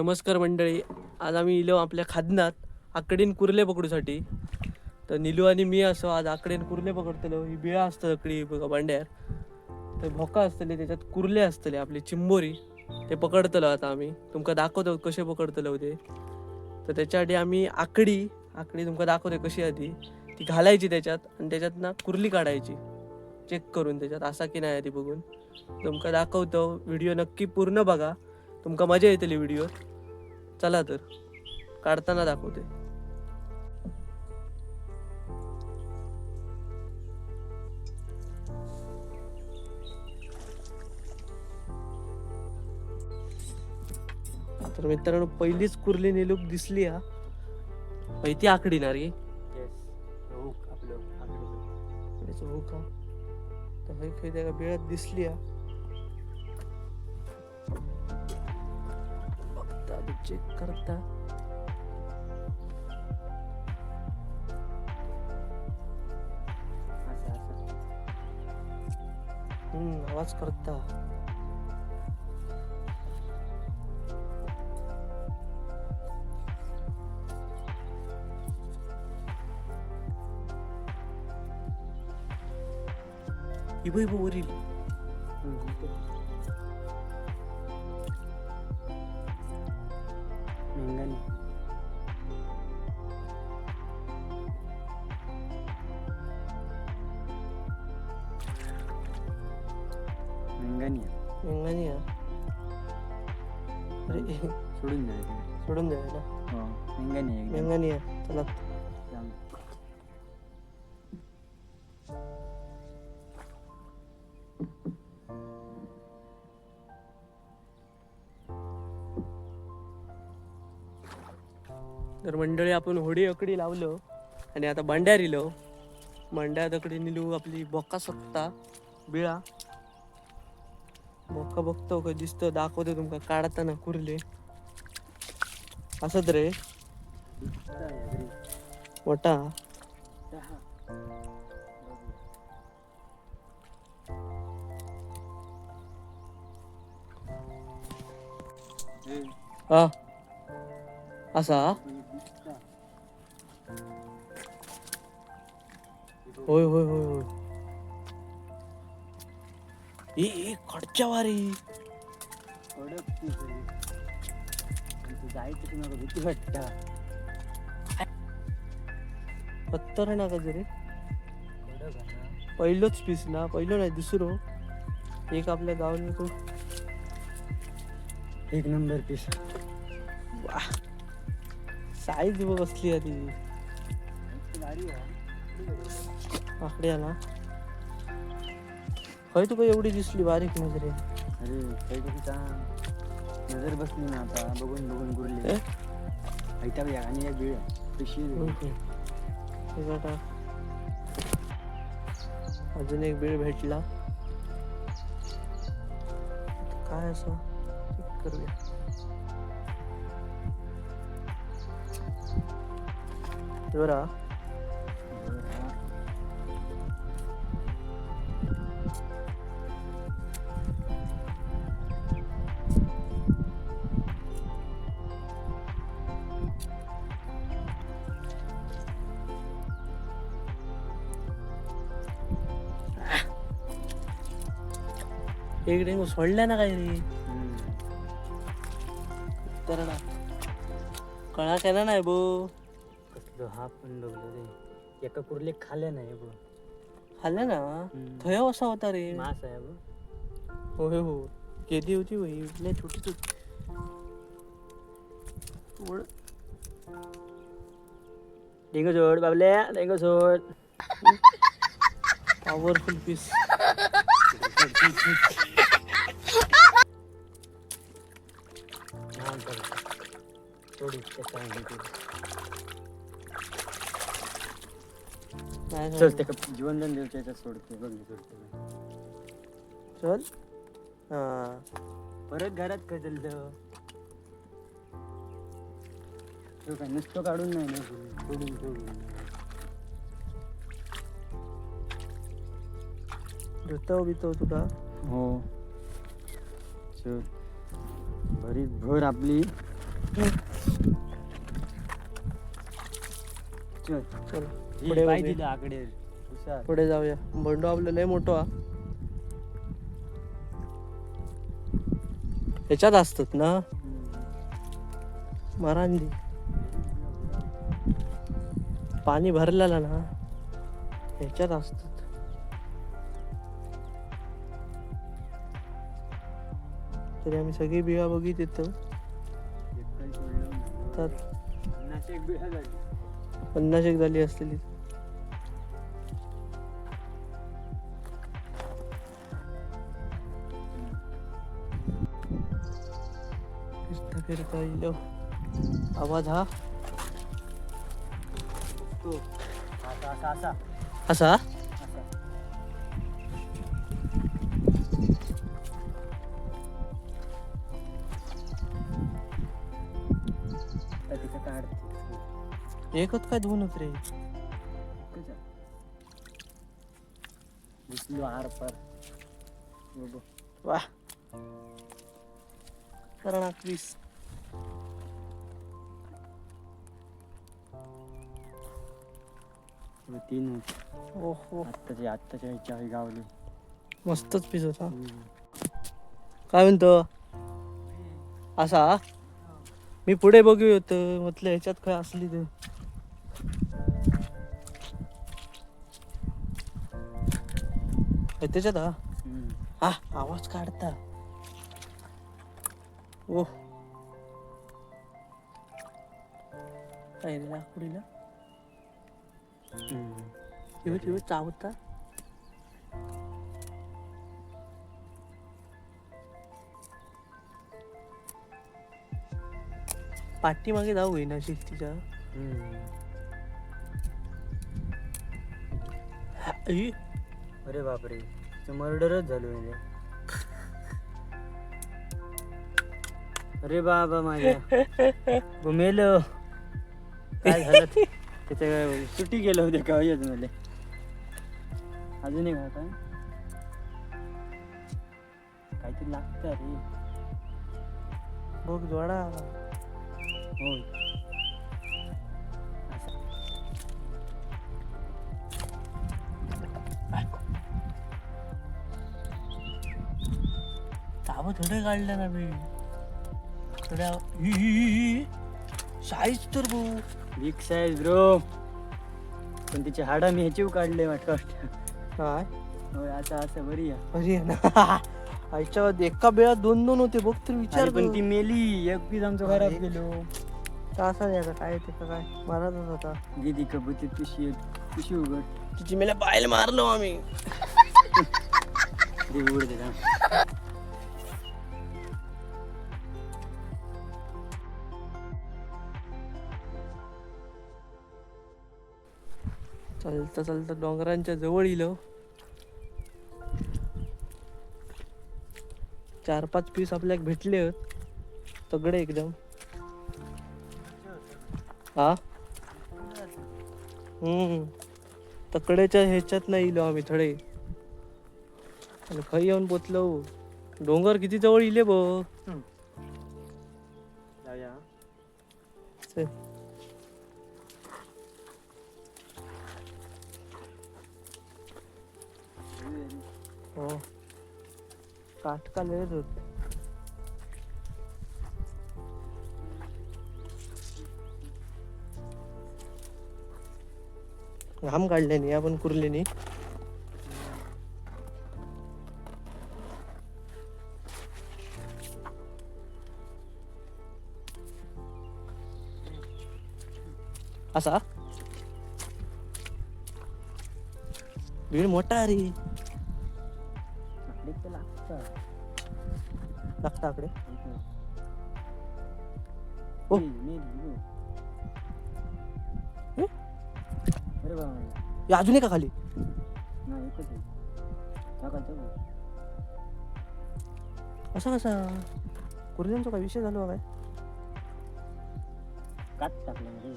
नमस्कार मंडळी आज आम्ही इलो आपल्या खादनात आकडीन कुर्ले पकडूसाठी. तर निलू आणि मी असो आज आकडेन कुर्ले पकडतलो. ही बिळा असतं आकडी बघा भांड्यार तर भोका असतले त्याच्यात कुर्ले असतले आपली चिंबोरी ते पकडतलो आता आम्ही. तुमका दाखवतो कसे पकडतलो ते. तर त्याच्यासाठी आम्ही आकडी आकडी तुमका दाखवते कशी आधी ती. घालायची त्याच्यात आणि त्याच्यात ना कुर्ली काढायची. चेक करून त्याच्यात असा की नाही ती बघून. तुमका दाखवतो व्हिडिओ नक्की पूर्ण बघा. तुमका मजा येतली व्हिडिओ चला तर. काढताना दाखवते. तर मित्रांनो पहिलीच कुर्ली निलूक दिसली हा. माहिती आकडी ना रे वेळात दिसली हा. बघता चेक करता हम्म आवाज करता इबो इबो वरील अंगानी हा अरे सोडून जायचं सोडून द्या ना हो आहे एकदम. हा चला. तर मंडळी आपण होडी अकडी लावलो आणि आता भांड्यार इलो भांड्यात अकडी निलू आपली बोका सकता बिळा. बोका बघतो का? दिसतो दाखवतो तुमका. काढताना कुर्ले. असत रे. मोठा. हा. असा? होय होय होय होय. ए कडच्या वारी. जायचं तुम्हाला भीती वाटता पत्तर ना का जरी. पहिलोच पीस ना पहिलो नाही दुसरो. एक आपल्या गावाने तो. एक नंबर पीस साईज बघ ती गाडी आकडे आला खय तुका एवढी दिसली बारीक नजरे अरे काही तरी सांग नज़र बसली ना आता. बघून बघून ए? गुरली ऐटा बघ आणि एक वेळ पिशवी होय, होय. हे बघा. अजून एक वेळ भेटला. काय असं? चेक करूया. हे बघा. इकडे मग सोडल्या ना काय रे तर ना कळा केला नाही बो कसलं हा पण बघलं रे एका कुर्ले खाल्या नाही बघ खाल्ल्या ना थय असा होता रे मास आहे बघ होय हो केदी होती होई लय छोटी छोटी डेंगू सोड बाबल्या डेंगू सोड पॉवरफुल पीस चल ते जीवन दान देवच्या याच्यात सोडते बघ मी सोडते चल हा परत घरात कदल तो काय नुसतं काढून नाही ना सोडून सोडून धुतो बितो तुला हो चल भरीत भर आपली. चल. चल पुढे पाय बघूया. दिलं आकडे. हुशार. पुढे जाऊया. बंडू आपलं लय मोठं हा ह्याच्यात असतात ना. मरांदी पाणी भरलेलं ना? ह्याच्यात असतात. तरी आम्ही सगळी बिया बघित येतो पन्नास एक झाली. असलेली. फिरता फिरता येईल आवाज हा? असा? एकच काय दोनच रे दिसलो आर पार वा वीस हे तीन होते. ओहो आत्ताच्या आत्ताच्या ह्याच्या गावले मस्तच पीस होता काय म्हणतो असा मी पुढे बघू होत म्हटलं ह्याच्यात काय असली तर हे त्याच्यात हा. हम्म. हा आवाज काढता. ओ. लाकडीला? हम्म. ठेव ठेव चावता? पाठीमागे जाऊ होईना शिस्तीच्या. हम्म. आई, अरे बापरे मर्डरच झालो म्हणजे अरे बाबा माझ्या. घुमेल काय झालं? त्याच्या सुट्टी गेलं होते का मला अजून एक का काहीतरी लागतं रे. बघ जोडा. हो ताबं थोडे काढले ना मी. थोड्या साईज तर भाऊ बिग साईज ब्रो पण तिचे हाडा मी ह्याची काढले वाटतं. काय? होय आता असं बरी आहे. अरे ना? आईच्या एका बेळात दोन दोन होते बघ तर विचार अरे पण. ती मेली. एक पीस आमचं खराब अरे. गेलो असा नाही आता काय ते काय? मारतच होता गेली कबूती पिशी पिशी उघड. तिची मेला बायला मारलो आम्ही. दे उघड चालता चालता डोंगरांच्या जवळ इलो चार पाच पीस आपल्याक भेटले. तगडे एकदम. हा? हम्म. तकड्याच्या ह्याच्यात नाही इलो आम्ही थोडे. आणि खै येऊन पोचलो. डोंगर किती जवळ इले बघ. जाऊया चल. हो काटका लयच होत घाम नाही आपण कुरले नाही असा. भीड मोठा रे. इथं. ओ. हं? अजून एका खाली. असा कसा कुर्ल्यांचा काय विषय झाला काय? कात टाकलं मध्ये.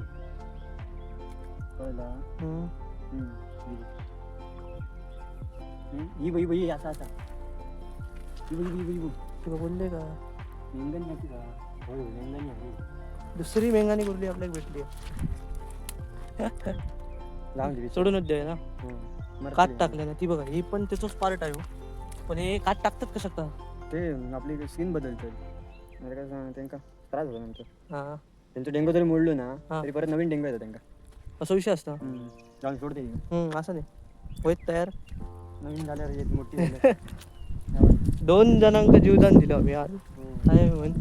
हम्म, ही बाई बाई असा असा. ही बाई बाई बाई. तुला बोलले का नाही हो दुसरी मेंगानी कुर्ली आपल्याला भेटली? लावून दे सोडूनच द्या ना. मरते. काट ते. टाकले ना ती बघा ही पण त्याचंच पार्ट आहे हो. पण हे काट टाकतात का ते आपली स्किन बदलतं. काय सांग त्यांका त्रास होतो नंतर. हा. त्यांचं डेंगू जरी मोडलो ना हा. तरी परत नवीन डेंगू येतो त्यांका. असा विषय असतो. जाऊन सोडते. हम्म असं नाही. होईत तयार. नवीन झाल्यावर येत मोठी झाल्यावर. दोन जणांका जीवदान दिलं आम्ही आज. काय म्हण.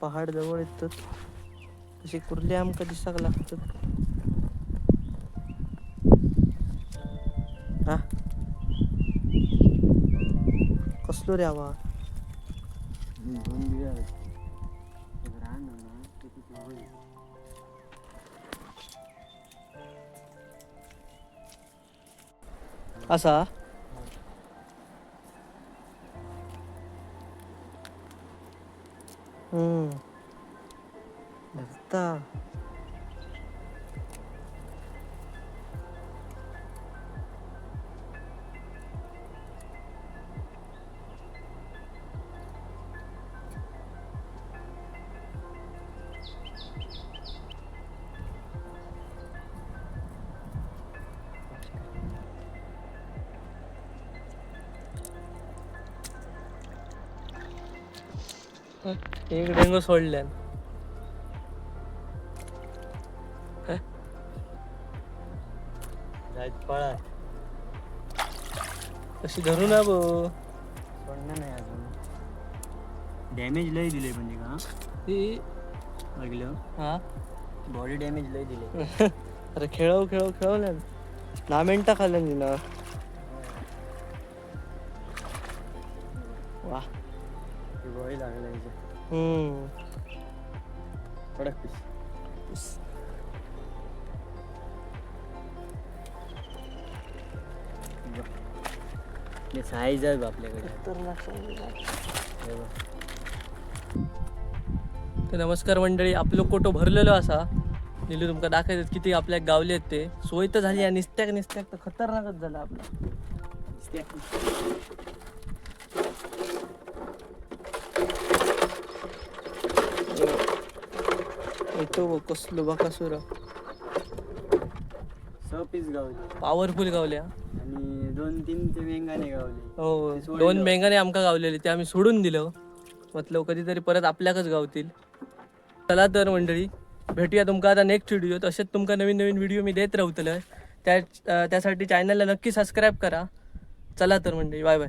पहाड जवळ येतात. तशी कुर्ली आमका दिसाक लागतात. हा कसलो रे आवा दोन बिया आहेत. एक रान आहे ना, एक डेंगू सोडल्यान पळा. कशी धरू ना बो सोडणार नाही अजून. डॅमेज लय दिले म्हणजे का ही? बघलं हा? बॉडी डॅमेज लय दिले अरे खेळव खेळव खेळवल्या दहा मिनिटं खाल्ल्या ना वा. ते बॉडी लागलं हम्म. कडक पीस. साईज आहे बा आपल्याकडे. हे बघ. तर नमस्कार मंडळी आपलं कोटो भरलेलो असा? निलू तुमका दाखवायचं किती आपल्या गावले आहेत ते. सोय तर झाली आणि निस्त्याक निस्त्याक तर खतरनाकच झालं आपलं. येतो बघ कसलो बाकासुर सहा पीस गावले. पॉवरफुल गावल्या आणि दोन तीन ते मेंगाने गावले. हो सोडलं. दोन मेंगाने आमका गावलेले ते आम्ही सोडून दिलं. म्हटलं कधीतरी परत आपल्याकच गावतील. चला तर मंडळी भेटूया तुमका आता नेक्स्ट व्हिडिओ तसेच तुमका नवीन नवीन व्हिडिओ मी देत राहतलं त्या त्यासाठी चॅनलला नक्की सबस्क्राईब करा. चला तर मंडळी बाय बाय